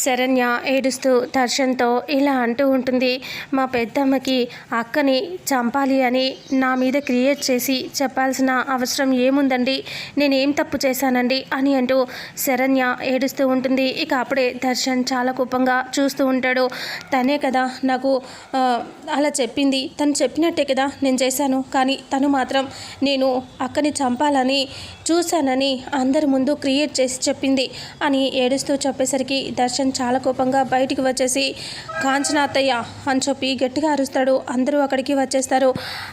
శరణ్య ఏడుస్తూ దర్శన్తో ఇలా అంటూ ఉంటుంది మా పెద్దమ్మకి అక్కని చంపాలి అని నా మీద క్రియేట్ చేసి చెప్పాల్సిన అవసరం ఏముందండి? నేనేం తప్పు చేశానండి? అని అంటూ శరణ్య ఏడుస్తూ ఉంటుంది. ఇక అప్పుడే దర్శన్ చాలా కోపంగా చూస్తూ ఉంటాడు. తనే కదా నాకు అలా చెప్పింది. తను చెప్పినట్టే కదా నేను చేశాను. కానీ తను మాత్రం నేను అక్కని చంపాలని చూశానని అందరి ముందు క్రియేట్ చేసి చెప్పింది అని ఏడుస్తూ చెప్పేసరికి దర్శన్ చాలా కోపంగా బయటికి వచ్చేసి కాంచన అత్తయ్య అని చెప్పి గట్టిగా అరుస్తాడు. అందరూ అక్కడికి వచ్చేస్తారు.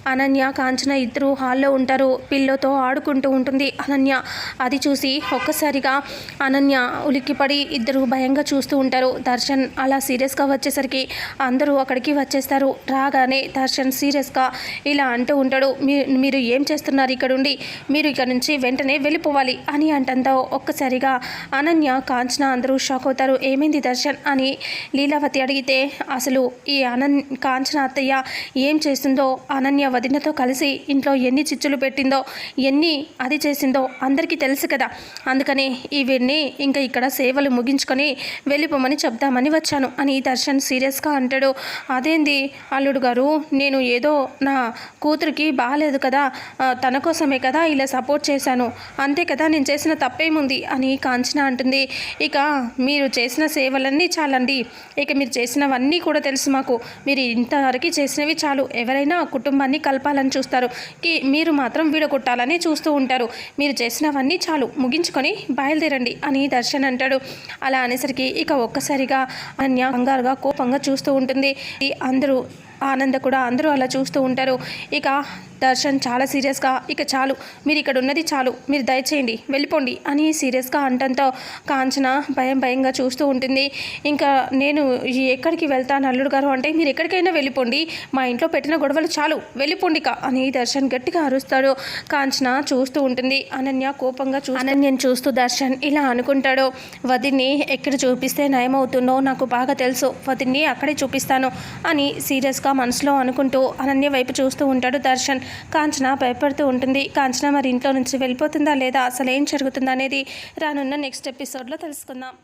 అనన్య కాంచన ఇద్దరు హాల్లో ఉంటారు. పిల్లోతో ఆడుకుంటూ ఉంటుంది. అనన్య అది చూసి ఒక్కసారిగా అనన్య ఉలిక్కిపడి ఇద్దరు భయంగా చూస్తూ ఉంటారు. దర్శన్ అలా సీరియస్గా వచ్చేసరికి అందరూ అక్కడికి వచ్చేస్తారు. రాగానే దర్శన్ సీరియస్గా ఇలా అంటూ ఉంటాడు మీ మీరు ఏం చేస్తున్నారు ఇక్కడుండి మీరు ఇక్కడ నుంచి వెంటనే వెళ్ళిపోవాలి అని అంటంతో ఒక్కసారిగా అనన్య కాంచన అందరూ షాక్ అవుతారు. ఏమైంది దర్శన్ అని లీలావతి అడిగితే అసలు ఈ అనన్ కాంచన అత్తయ్య ఏం చేసిందో అనన్య వదినతో కలిసి ఇంట్లో ఎన్ని చిచ్చులు పెట్టిందో ఎన్ని అది చేసిందో అందరికీ తెలుసు కదా. అందుకని ఇవన్నీ ఇంకా ఇక్కడ సేవలు ముగించుకొని వెళ్ళిపోమని చెప్దామని వచ్చాను అని దర్శన్ సీరియస్గా అంటాడు. అదేంది? అల్లుడు గారు నేను ఏదో నా కూతురికి బాగాలేదు కదా తన కోసమే కదా ఇలా సపోర్ట్ చేశాను. అంతే కదా నేను చేసిన తప్పేముంది? అని కాంచన అంటుంది. ఇక మీరు చేసిన సేవలన్నీ చాలండి. ఇక మీరు చేసినవన్నీ కూడా తెలుసు మాకు. మీరు ఇంతవరకు చేసినవి చాలు. ఎవరైనా కుటుంబాన్ని కలపాలని చూస్తారు. కి మీరు మాత్రం విడగొట్టాలని చూస్తూ ఉంటారు. మీరు చేసినవన్నీ చాలు. ముగించుకొని బయలుదేరండి అని దర్శన్ అంటాడు. అలా అనేసరికి ఇక ఒక్కసారిగా అన్య కంగారుగా కోపంగా చూస్తూ ఉంటుంది. ఈ అందరూ ఆనంద కూడా అందరూ అలా చూస్తూ ఉంటారు. ఇక దర్శన్ చాలా సీరియస్గా ఇక చాలు మీరు ఇక్కడ ఉన్నది చాలు మీరు దయచేయండి వెళ్ళిపోండి అని సీరియస్గా అంటంతో కాంచన భయం భయంగా చూస్తూ ఉంటుంది. ఇంకా నేను ఎక్కడికి వెళ్తాను అల్లుడు గారు అంటే మీరు ఎక్కడికైనా వెళ్ళిపోండి మా ఇంట్లో పెట్టిన గొడవలు చాలు వెళ్ళిపోండి కా అని దర్శన్ గట్టిగా అరుస్తాడు. కాంచన చూస్తూ ఉంటుంది. అనన్య కోపంగా చూ అనన్యని చూస్తూ దర్శన్ ఇలా అనుకుంటాడు వదిన్ని ఎక్కడ చూపిస్తే నయమవుతుందో నాకు బాగా తెలుసు వదిన్ని అక్కడే చూపిస్తాను అని సీరియస్గా మనసులో అనుకుంటూ అనన్య వైపు చూస్తూ ఉంటాడు దర్శన్. కాంచన భయపడుతూ ఉంటుంది. కాంచన మరి ఇంట్లో నుంచి వెళ్ళిపోతుందా లేదా? అసలు ఏం జరుగుతుందా అనేది రానున్న నెక్స్ట్ ఎపిసోడ్లో తెలుసుకుందాం.